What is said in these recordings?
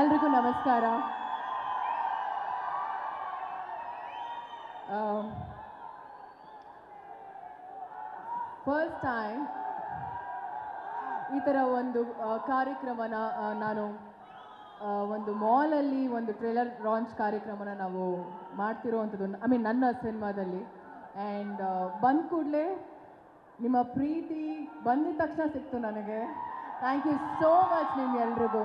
ಎಲ್ರಿಗೂ ನಮಸ್ಕಾರ. First time ಈ ಥರ ಒಂದು ಕಾರ್ಯಕ್ರಮನ ನಾನು ಒಂದು ಮಾಲಲ್ಲಿ ಒಂದು ಟ್ರೇಲರ್ ಲಾಂಚ್ ಕಾರ್ಯಕ್ರಮನ ನಾವು ಮಾಡ್ತಿರೋವಂಥದ್ದು ಐ ಮೀನ್ ನನ್ನ ಸಿನಿಮಾದಲ್ಲಿ ಆ್ಯಂಡ್ ಬಂದ ಕೂಡಲೇ ನಿಮ್ಮ ಪ್ರೀತಿ ಬಂದಿದ ತಕ್ಷಣ ಸಿಕ್ತು ನನಗೆ. ಥ್ಯಾಂಕ್ ಯು ಸೋ ಮಚ್ ನಿಮ್ಗೆಲ್ರಿಗೂ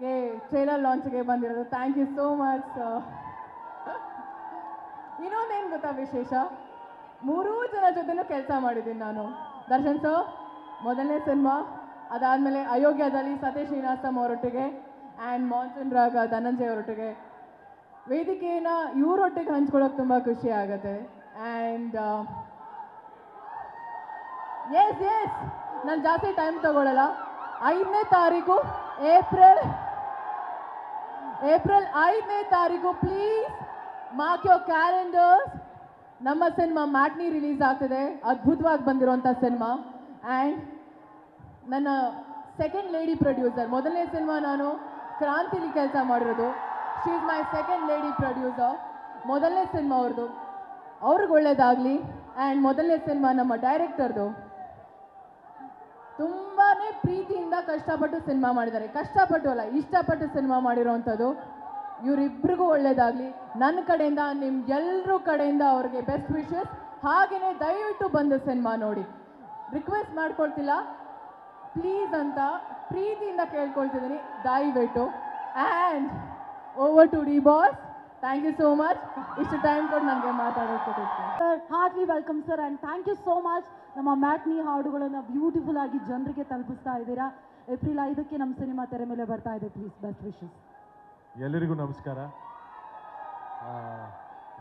ಸಿನಿಮಾಗೆ ಟ್ರೇಲರ್ ಲಾಂಚ್ಗೆ ಬಂದಿರೋದು. ಥ್ಯಾಂಕ್ ಯು ಸೋ ಮಚ್ ಇನ್ನೊಂದೇನು ಗೊತ್ತಾ ವಿಶೇಷ? ಮೂರೂ ಜನ ಜೊತೆನೂ ಕೆಲಸ ಮಾಡಿದ್ದೀನಿ ನಾನು. ದರ್ಶನ್ ಸರ್ ಮೊದಲನೇ ಸಿನಿಮಾ ಅದಾದಮೇಲೆ ಅಯೋಗ್ಯದಲ್ಲಿ ಸತೀಶ್ ಶ್ರೀನಿವಾಸಂ ಅವರೊಟ್ಟಿಗೆ ಆ್ಯಂಡ್ ಮಾನ್ಸೂನ್ ರಾಗ ಧನಂಜಯ್ ಅವರೊಟ್ಟಿಗೆ. ವೇದಿಕೆನ ಇವರೊಟ್ಟಿಗೆ ಹಂಚ್ಕೊಳ್ಳೋಕೆ ತುಂಬ ಖುಷಿ ಆಗುತ್ತೆ. ಆ್ಯಂಡ್ ಎಸ್ ಎಸ್ ನಾನು ಜಾಸ್ತಿ ಟೈಮ್ ತಗೊಳ್ಳಲ್ಲ ಐದನೇ ತಾರೀಕು ಏಪ್ರಿಲ್ ಏಪ್ರಿಲ್ ಐದನೇ ತಾರೀಕು ಪ್ಲೀಸ್ ಮಾರ್ಕ್ ಯೋರ್ ಕ್ಯಾಲೆಂಡರ್ಸ್ ನಮ್ಮ ಸಿನಿಮಾ ಮ್ಯಾಟ್ನಿ ರಿಲೀಸ್ ಆಗ್ತಿದೆ. ಅದ್ಭುತವಾಗಿ ಬಂದಿರೋಂಥ ಸಿನಿಮಾ ಆ್ಯಂಡ್ ನನ್ನ ಸೆಕೆಂಡ್ ಲೇಡಿ ಪ್ರೊಡ್ಯೂಸರ್ ಮೊದಲನೇ ಸಿನಿಮಾ ನಾನು ಕ್ರಾಂತಿಲಿ ಕೆಲಸ ಮಾಡಿರೋದು. She is my second lady producer ಮೊದಲನೇ ಸಿನಿಮಾ ಅವ್ರದ್ದು. ಅವ್ರಿಗೆ ಒಳ್ಳೇದಾಗಲಿ. ಆ್ಯಂಡ್ ಮೊದಲನೇ ಸಿನಿಮಾ ನಮ್ಮ ಡೈರೆಕ್ಟರ್ದು ತುಂಬಾ ಪ್ರೀತಿಯಿಂದ ಕಷ್ಟಪಟ್ಟು ಸಿನಿಮಾ ಮಾಡಿದ್ದಾರೆ. ಕಷ್ಟಪಟ್ಟು ಅಲ್ಲ, ಇಷ್ಟಪಟ್ಟು ಸಿನಿಮಾ ಮಾಡಿರೋವಂಥದ್ದು ಇವರಿಬ್ರಿಗೂ ಒಳ್ಳೇದಾಗಲಿ. ನನ್ನ ಕಡೆಯಿಂದ ನಿಮ್ಗೆಲ್ಲರೂ ಕಡೆಯಿಂದ ಅವ್ರಿಗೆ ಬೆಸ್ಟ್ ವಿಶಸ್ ಹಾಗೆಯೇ ದಯವಿಟ್ಟು ಬಂದು ಸಿನಿಮಾ ನೋಡಿ. ರಿಕ್ವೆಸ್ಟ್ ಮಾಡ್ಕೊಳ್ತಿಲ್ಲ. ಪ್ಲೀಸ್ ಅಂತ ಪ್ರೀತಿಯಿಂದ ಕೇಳ್ಕೊಳ್ತಿದ್ದೀನಿ. ದಯವಿಟ್ಟು. And over to D Boss thank you so much ಇಷ್ಟು ಟೈಮ್ ಕೊಟ್ಟು ನನಗೆ ಮಾತಾಡೋದಕ್ಕೆ sir heartly welcome sir and thank you so much ನಮ್ಮ ಮ್ಯಾಟ್ನಿ ಹಾಡುಗಳನ್ನು ಬ್ಯೂಟಿಫುಲ್ ಆಗಿ ಜನರಿಗೆ ತಲುಪಿಸ್ತಾ ಇದ್ದೀರಾ ಏಪ್ರಿಲ್ ಐದಕ್ಕೆ ನಮ್ಮ ಸಿನಿಮಾ ತೆರೆ ಮೇಲೆ ಬರ್ತಾ ಇದೆ ಪ್ಲೀಸ್ ಬೆಸ್ಟ್ ವಿಶಸ್ ಎಲ್ಲರಿಗೂ ನಮಸ್ಕಾರ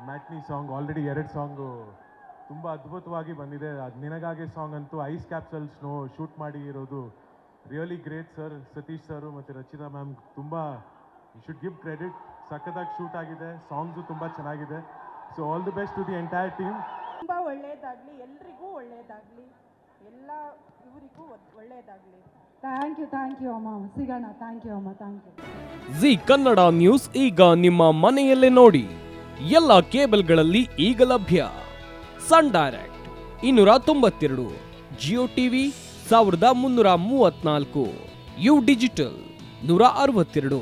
ಮ್ಯಾಟ್ನಿ ಸಾಂಗ್ ಆಲ್ರೆಡಿ ಎರಡು ಸಾಂಗು ತುಂಬ ಅದ್ಭುತವಾಗಿ ಬಂದಿದೆ ಅದು ನಿನಗಾಗೆ ಸಾಂಗ್ ಅಂತೂ ಐಸ್ ಕ್ಯಾಪ್ಸಲ್ ಸ್ನೋ ಶೂಟ್ ಮಾಡಿ ಇರೋದು really great sir Satish sir ಮತ್ತು ರಚಿತಾ ಮ್ಯಾಮ್ ತುಂಬ ಯು ಶುಡ್ ಗಿವ್ ಕ್ರೆಡಿಟ್ ಸಖತ್ತಾಗಿ ಶೂಟ್ ಆಗಿದೆ ಸಾಂಗ್ಸ್ ತುಂಬ ಚೆನ್ನಾಗಿದೆ. So all the best to the entire team ತುಂಬ ಒಳ್ಳೆಯದಾಗಲಿ ಎಲ್ರಿಗೂ ಒಳ್ಳೆಯದಾಗಲಿ ಎಲ್ಲ ಇವರಿಗೂ ಒಳ್ಳೆಯದಾಗಲಿ ಥ್ಯಾಂಕ್ ಯು ಥ್ಯಾಂಕ್ ಯು ಅಮ್ಮ. ಸಿಗೋಣ. ಥ್ಯಾಂಕ್ ಯು ಅಮ್ಮ. Thank you Zee Kannada news ಈಗ ನಿಮ್ಮ ಮನೆಯಲ್ಲೇ ನೋಡಿ. ಎಲ್ಲ ಕೇಬಲ್ಗಳಲ್ಲಿ ಈಗ ಲಭ್ಯ. ಸನ್ ಡೈರೆಕ್ಟ್ ಇನ್ನೂರ ತೊಂಬತ್ತೆರಡು ಜಿಯೋ ಟಿವಿ ಸಾವಿರದ ಮುನ್ನೂರ ಮೂವತ್ನಾಲ್ಕು ಯು ಡಿಜಿಟಲ್ ನೂರ ಅರವತ್ತೆರಡು.